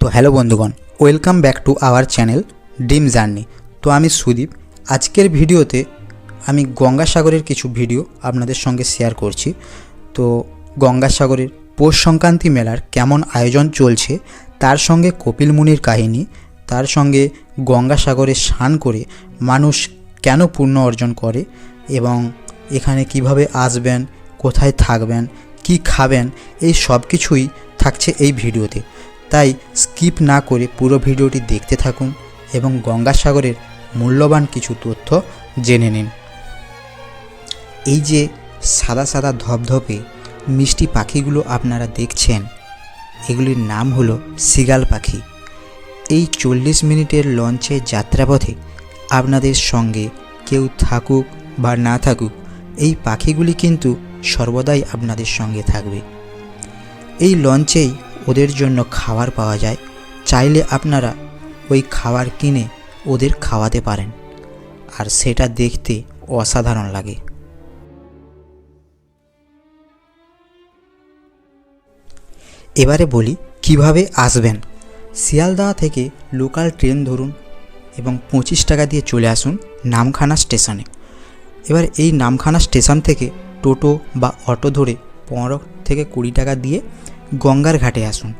তো হ্যালো বন্ধুগণ, welcome back to our channel dream journey. তো আমি সুদীপ, আজকের ভিডিওতে আমি গঙ্গাসাগরের কিছু ভিডিও আপনাদের সঙ্গে শেয়ার করছি। তো গঙ্গাসাগরের পৌষ সংক্রান্তি মেলার কেমন আয়োজন চলছে, তার সঙ্গে কপিল মুনির কাহিনী, তার সঙ্গে গঙ্গাসাগরে স্নান করে মানুষ কেন পুণ্য অর্জন করে এবং এখানে কীভাবে আসবেন, কোথায় থাকবেন, কি খাবেন, এই সব কিছুই থাকছে এই ভিডিওতে। তাই স্কিপ না করে পুরো ভিডিওটি দেখতে থাকুন এবং গঙ্গাসাগরের মূল্যবান কিছু তথ্য জেনে নিন। এই যে সাদা সাদা ধপধপে মিষ্টি পাখিগুলো আপনারা দেখছেন, এগুলির নাম হলো সিগাল পাখি। এই চল্লিশ মিনিটের লঞ্চে যাত্রাপথে আপনাদের সঙ্গে কেউ থাকুক বা না থাকুক, এই পাখিগুলি কিন্তু সর্বদাই আপনাদের সঙ্গে থাকবে। এই লঞ্চেই ওদের জন্য খাবার পাওয়া যায়, চাইলে আপনারা ওই খাবার কিনে ওদের খাওয়াতে পারেন, আর সেটা দেখতে অসাধারণ লাগে। এবারে বলি, কীভাবে আসবেন? শিয়ালদা থেকে লোকাল ট্রেন ধরুন এবং পঁচিশ টাকা দিয়ে চলে আসুন নামখানা স্টেশনে। এবার এই নামখানা স্টেশন থেকে টোটো বা অটো ধরে পনেরো থেকে কুড়ি টাকা দিয়ে গঙ্গার ঘাটে আসুন।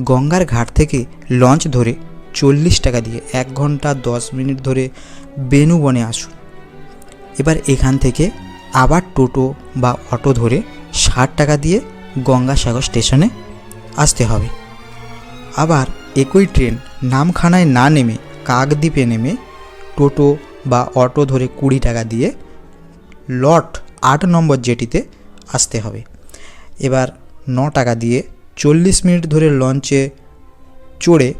গঙ্গার ঘাট থেকে লঞ্চ ধরে চল্লিশ টাকা দিয়ে এক ঘণ্টা দশ মিনিট ধরে বেনুবনে আসুন। এবার এখান থেকে আবার টোটো বা অটো ধরে ষাট টাকা দিয়ে গঙ্গাসাগর স্টেশনে আসতে হবে। আবার একই ট্রেন নামখানায় না নেমে কাকদ্বীপে নেমে টোটো বা অটো ধরে কুড়ি টাকা দিয়ে লট আট নম্বর জেটিতে আসতে হবে। এবার ন টাকা দিয়ে চল্লিশ মিনিট ধরে লঞ্চে চড়ে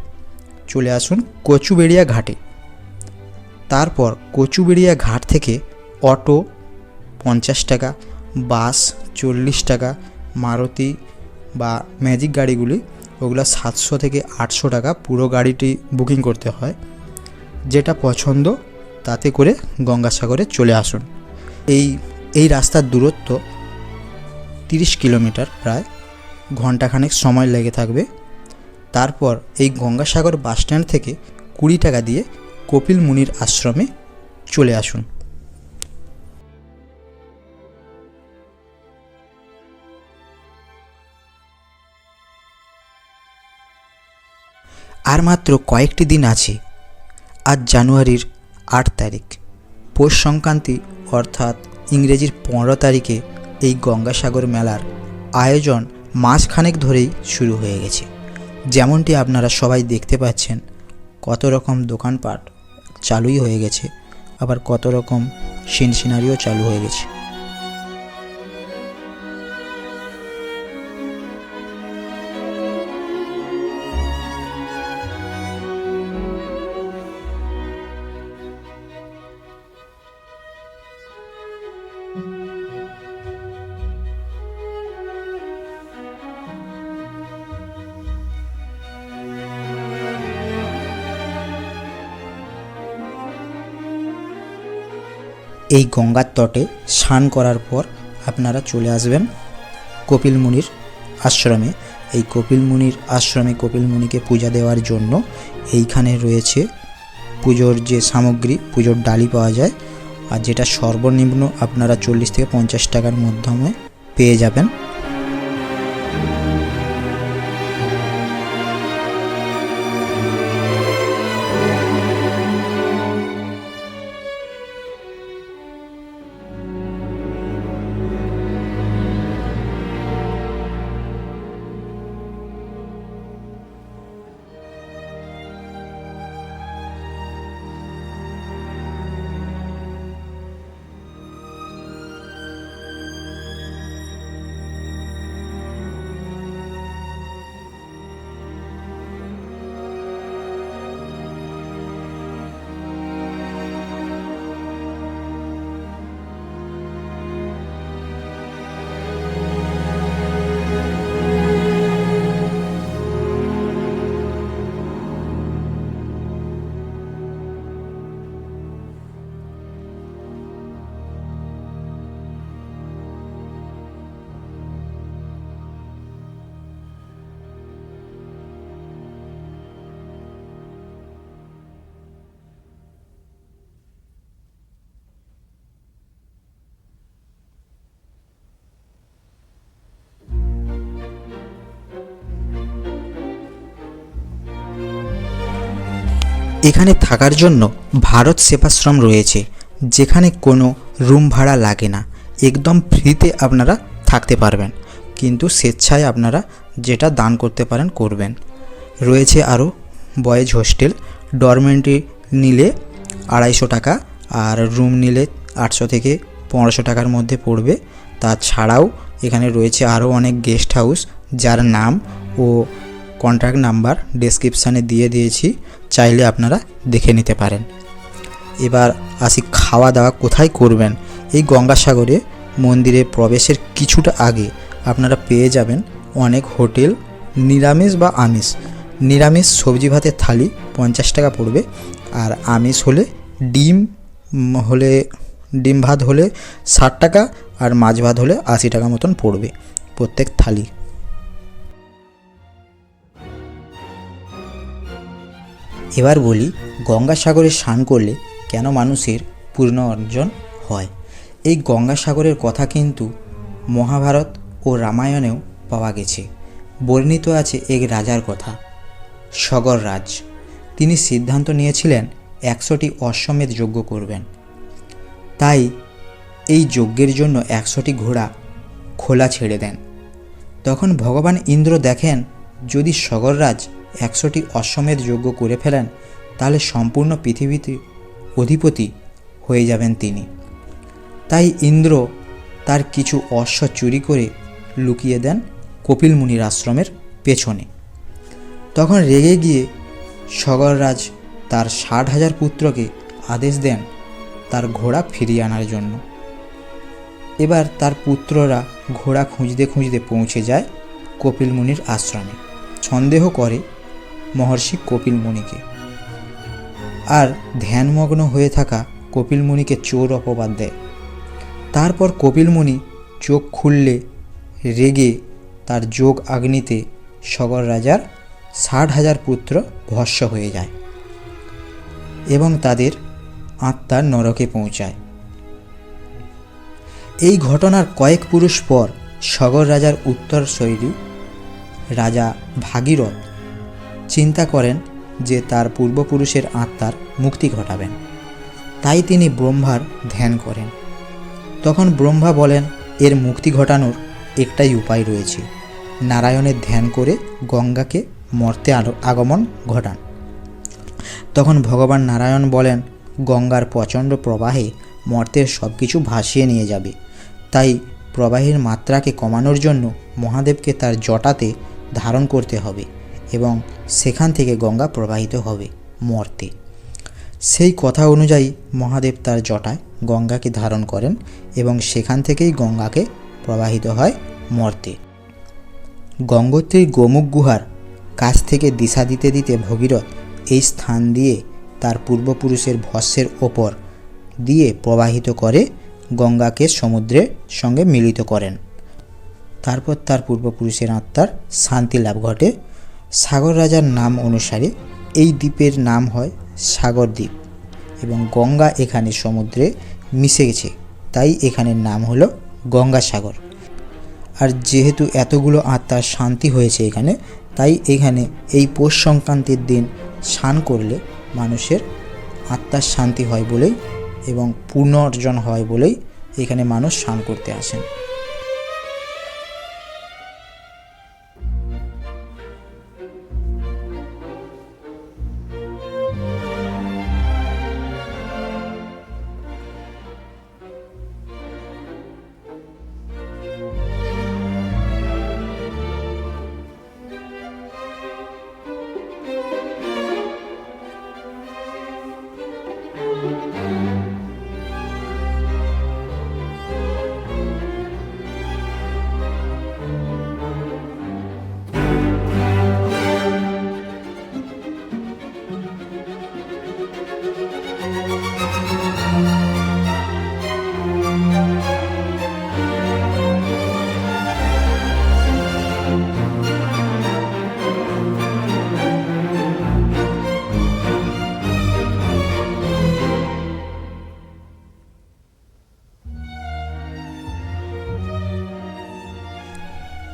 চলে আসুন কচুবেড়িয়া ঘাটে। তারপর কচুবেড়িয়া ঘাট থেকে অটো পঞ্চাশ টাকা, বাস চল্লিশ টাকা, মারুতি বা ম্যাজিক গাড়িগুলি, ওগুলো সাতশো থেকে আটশো টাকা পুরো গাড়িটি বুকিং করতে হয়। যেটা পছন্দ, তাতে করে গঙ্গাসাগরে চলে আসুন। এই এই রাস্তার দূরত্ব তিরিশ কিলোমিটার প্রায়। ঘন্টাখানেক সময় লেগে থাকবে। তারপর এই গঙ্গাসাগর বাসস্ট্যান্ড থেকে কুড়ি টাকা দিয়ে কপিল মুনির আশ্রমে চলে আসুন। আর মাত্র কয়েকটি দিন আছে, আজ জানুয়ারির আট তারিখ। পৌষ সংক্রান্তি, অর্থাৎ ইংরেজির পনেরো তারিখে এই গঙ্গাসাগর মেলার আয়োজন মাসখানেক ধরেই শুরু হয়ে গেছে। যেমনটি আপনারা সবাই দেখতে পাচ্ছেন, কত রকম দোকানপাট চালুই হয়ে গেছে, আবার কত রকম সিনসিনারিও চালু হয়ে গেছে। এই গঙ্গার তটে স্নান করার পর আপনারা চলে আসবেন কপিল মুনির আশ্রমে। এই কপিল মুনির আশ্রমে কপিল মুনিকে পূজা দেওয়ার জন্য এইখানে রয়েছে পুজোর যে সামগ্রী, পুজোর ডালি পাওয়া যায়। আর যেটা সর্বনিম্ন আপনারা চল্লিশ থেকে পঞ্চাশ টাকার মাধ্যমে পেয়ে যাবেন। এখানে থাকার জন্য ভারত সেবাশ্রম রয়েছে, যেখানে কোনো রুম ভাড়া লাগে না। একদম ফ্রিতে আপনারা থাকতে পারবেন, কিন্তু স্বেচ্ছায় আপনারা যেটা দান করতে পারেন করবেন। রয়েছে আরও বয়েজ হোস্টেল, ডরমেন্টরি নিলে আড়াইশো টাকা আর রুম নিলে আটশো থেকে পনেরোশো টাকার মধ্যে পড়বে। তাছাড়াও এখানে রয়েছে আরও অনেক গেস্ট হাউস, যার নাম ও কন্ট্যাক্ট নাম্বার ডেসক্রিপশানে দিয়ে দিয়েছি। চাইলে আপনারা দেখে নিতে পারেন। এবার আসি খাওয়া দাওয়া কোথায় করবেন? এই গঙ্গাসাগরে মন্দিরে প্রবেশের কিছুটা আগে আপনারা পেয়ে যাবেন অনেক হোটেল, নিরামিষ বা আমিষ। নিরামিষ সবজি ভাতের থালি পঞ্চাশ টাকা পড়বে আর আমিষ হলে ডিম হলে ডিম ভাত হলে ষাট টাকা আর মাছ ভাত হলে আশি টাকা মতন পড়বে প্রত্যেক থালি। এবার বলি, গঙ্গাসাগরে স্নান করলে কেন মানুষের পূর্ণ অর্জন হয়? এই গঙ্গাসাগরের কথা কিন্তু মহাভারত ও রামায়ণেও পাওয়া গেছে। বর্ণিত আছে এক রাজার কথা, সগর রাজ। তিনি সিদ্ধান্ত নিয়েছিলেন একশোটি অশ্বমেধ যজ্ঞ করবেন। তাই এই যজ্ঞের জন্য একশোটি ঘোড়া খোলা ছেড়ে দেন। তখন ভগবান ইন্দ্র দেখেন, যদি সগররাজ একশোটি অশ্বমেধ যজ্ঞ করে ফেলেন, তাহলে সম্পূর্ণ পৃথিবীতে অধিপতি হয়ে যাবেন তিনি। তাই ইন্দ্র তার কিছু অশ্ব চুরি করে লুকিয়ে দেন কপিল মুনির আশ্রমের পেছনে। তখন রেগে গিয়ে সগররাজ তার ষাট হাজার পুত্রকে আদেশ দেন তার ঘোড়া ফিরিয়ে আনার জন্য। এবার তার পুত্ররা ঘোড়া খুঁজতে খুঁজতে পৌঁছে যায় কপিল মুনির আশ্রমে। সন্দেহ করে মহর্ষি কপিল মুনিকে। আর ধ্যানমগ্ন হয়ে থাকা কপিল মুনিকে চোর অপবাদ দেয়। তারপর কপিল মুনি চোখ খুললে রেগে তার যোগ আগ্নিতে সগর রাজার ষাট হাজার পুত্র ভস্য হয়ে যায় এবং তাদের আত্মার নরকে পৌঁছায়। এই ঘটনার কয়েক পুরুষ পর সগর রাজার উত্তর শৈলী রাজা ভাগীরথ চিন্তা করেন যে তার পূর্বপুরুষের আত্মার মুক্তি ঘটাবেন। তাই তিনি ব্রহ্মার ধ্যান করেন। তখন ব্রহ্মা বলেন, এর মুক্তি ঘটানোর একটাই উপায় রয়েছে। নারায়ণের ধ্যান করে গঙ্গাকে মর্তে আগমন ঘটান। তখন ভগবান নারায়ণ বলেন, গঙ্গার প্রচণ্ড প্রবাহে মর্তের সব কিছু ভাসিয়ে নিয়ে যাবে। তাই প্রবাহের মাত্রাকে কমানোর জন্য মহাদেবকে তার জটাতে ধারণ করতে হবে। এবং সেখান থেকে গঙ্গা প্রবাহিত হবে মর্তে। সেই কথা অনুযায়ী মহাদেব তার জটায় গঙ্গাকে ধারণ করেন এবং সেখান থেকেই গঙ্গাকে প্রবাহিত হয় মর্তে। গঙ্গোত্রীর গোমুখ গুহার কাছ থেকে দিশা দিতে দিতে ভগীরথ এই স্থান দিয়ে তার পূর্বপুরুষের ভস্যের ওপর দিয়ে প্রবাহিত করে গঙ্গাকে সমুদ্রের সঙ্গে মিলিত করেন। তারপর তার পূর্বপুরুষের আত্মার শান্তি লাভ ঘটে সাগর রাজার নাম অনুসারে এই দ্বীপের নাম হয় সাগর দ্বীপ এবং গঙ্গা এখানে সমুদ্রে মিশে গেছে। তাই এখানের নাম হলো গঙ্গাসাগর আর যেহেতু এতগুলো আত্মার শান্তি হয়েছে এখানে, তাই এখানে এই পৌষ সংক্রান্তির দিন স্নান করলে মানুষের আত্মার শান্তি হয় বলেই এবং পুনর্জন হয় বলেই এখানে মানুষ স্নান করতে আসেন।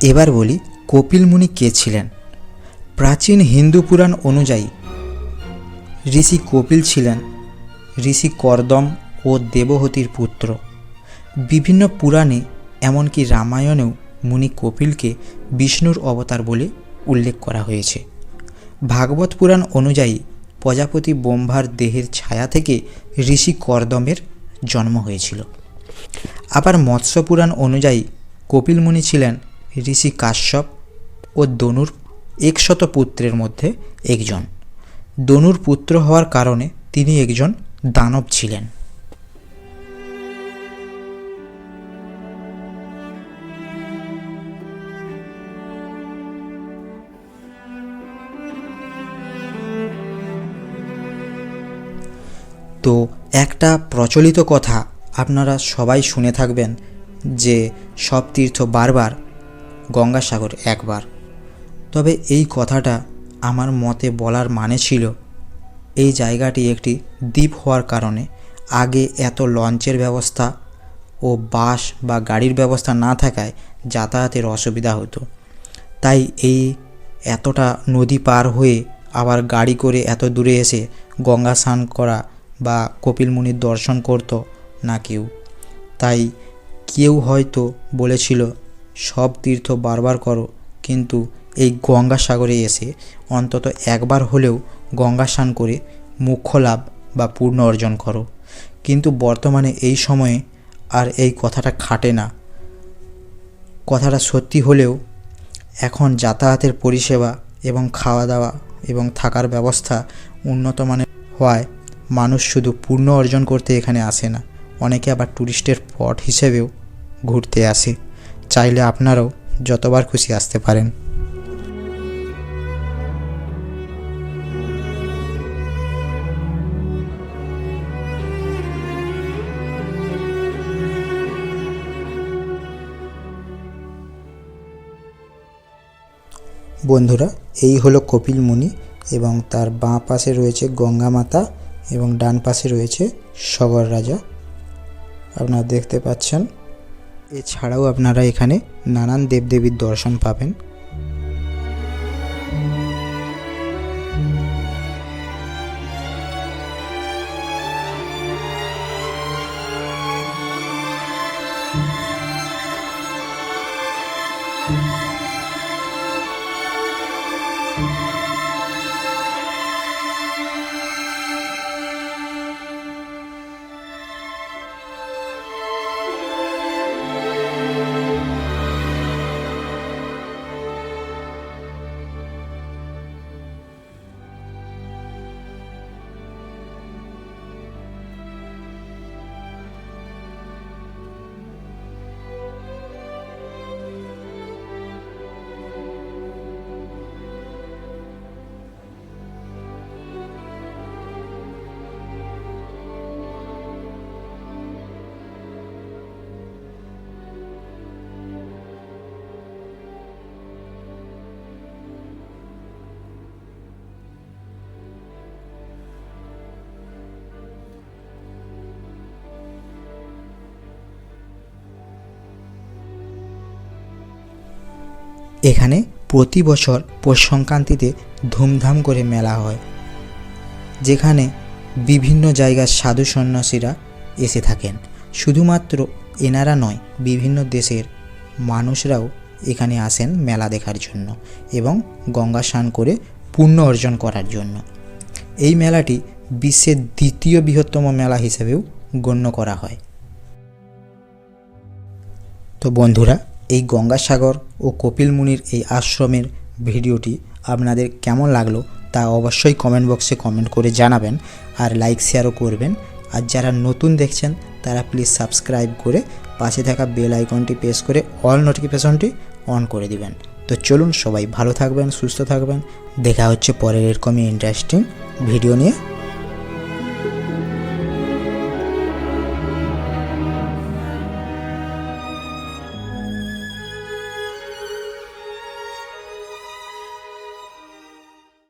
এবার বলি কপিল মুনি কে ছিলেন? প্রাচীন হিন্দু পুরাণ অনুযায়ী ঋষি কপিল ছিলেন ঋষি কর্দম ও দেবহতীর পুত্র। বিভিন্ন পুরাণে এমনকি রামায়ণেও মুনি কপিলকে বিষ্ণুর অবতার বলে উল্লেখ করা হয়েছে। ভাগবত পুরাণ অনুযায়ী প্রজাপতি ব্রহ্মার দেহের ছায়া থেকে ঋষি কর্দমের জন্ম হয়েছিল। আবার মৎস্য পুরাণ অনুযায়ী কপিল মুনি ছিলেন ঋষি কাশ্যপ ও দনুর একশত পুত্রের মধ্যে একজন। দনুর পুত্র হওয়ার কারণে তিনি একজন দানব ছিলেন। তো একটা প্রচলিত কথা আপনারা সবাই শুনে থাকবেন যে সব তীর্থ বারবার গঙ্গাসাগর একবার। তবে এই কথাটা আমার মতে বলার মানে ছিল, এই জায়গাটি একটি দ্বীপ হওয়ার কারণে আগে এত লঞ্চের ব্যবস্থা ও বাস বা গাড়ির ব্যবস্থা না থাকায় যাতায়াতের অসুবিধা হতো। তাই এই এতটা নদী পার হয়ে আবার গাড়ি করে এত দূরে এসে গঙ্গা স্নান করা বা কপিল মুনির দর্শন করতো না কেউ। তাই কেউ হয়তো বলেছিল সব তীর্থ বারবার করো, কিন্তু এই গঙ্গাসাগরে এসে অন্তত একবার হলেও গঙ্গা স্নান করে মুখ্য লাভ বা পূর্ণ অর্জন করো। কিন্তু বর্তমানে এই সময়ে আর এই কথাটা খাটে না। কথাটা সত্যি হলেও এখন যাতায়াতের পরিষেবা এবং খাওয়া দাওয়া এবং থাকার ব্যবস্থা উন্নত মানের হওয়ায় মানুষ শুধু পূর্ণ অর্জন করতে এখানে আসে না, অনেকে আবার ট্যুরিস্টের স্পট হিসেবেও ঘুরতে আসে। চাইলে আপনারাও যতবার খুশি আসতে পারেন। বন্ধুরা, এই হলো কপিল মুনি এবং তার বাঁ পাশে রয়েছে গঙ্গা মাতা এবং ডান পাশে রয়েছে সগর রাজা। আপনারা দেখতে পাচ্ছেন এছাড়াও আপনারা এখানে নানান দেবদেবীর দর্শন পাবেন। এখানে প্রতি বছর পৌষ সংক্রান্তিতে ধুমধাম করে মেলা হয়, যেখানে বিভিন্ন জায়গার সাধু সন্ন্যাসীরা এসে থাকেন। শুধুমাত্র এনারা নয়, বিভিন্ন দেশের মানুষরাও এখানে আসেন মেলা দেখার জন্য এবং গঙ্গা স্নান করে পুণ্য অর্জন করার জন্য। এই মেলাটি বিশ্বের দ্বিতীয় বৃহত্তম মেলা হিসেবেও গণ্য করা হয়। তো বন্ধুরা এই গঙ্গাসাগর ও কপিল মুনির এই আশ্রমের ভিডিওটি আপনাদের কেমন লাগল তা অবশ্যই কমেন্ট বক্সে কমেন্ট করে জানাবেন আর লাইক শেয়ারও করবেন। আর যারা নতুন দেখছেন, তারা প্লিজ সাবস্ক্রাইব করে পাশে থাকা বেল আইকনটি প্রেস করে অল নোটিফিকেশনটি অন করে দিবেন। তো চলুন সবাই ভালো থাকবেন, সুস্থ থাকবেন। দেখা হচ্ছে পরের এরকমই ইন্টারেস্টিং ভিডিও নিয়ে।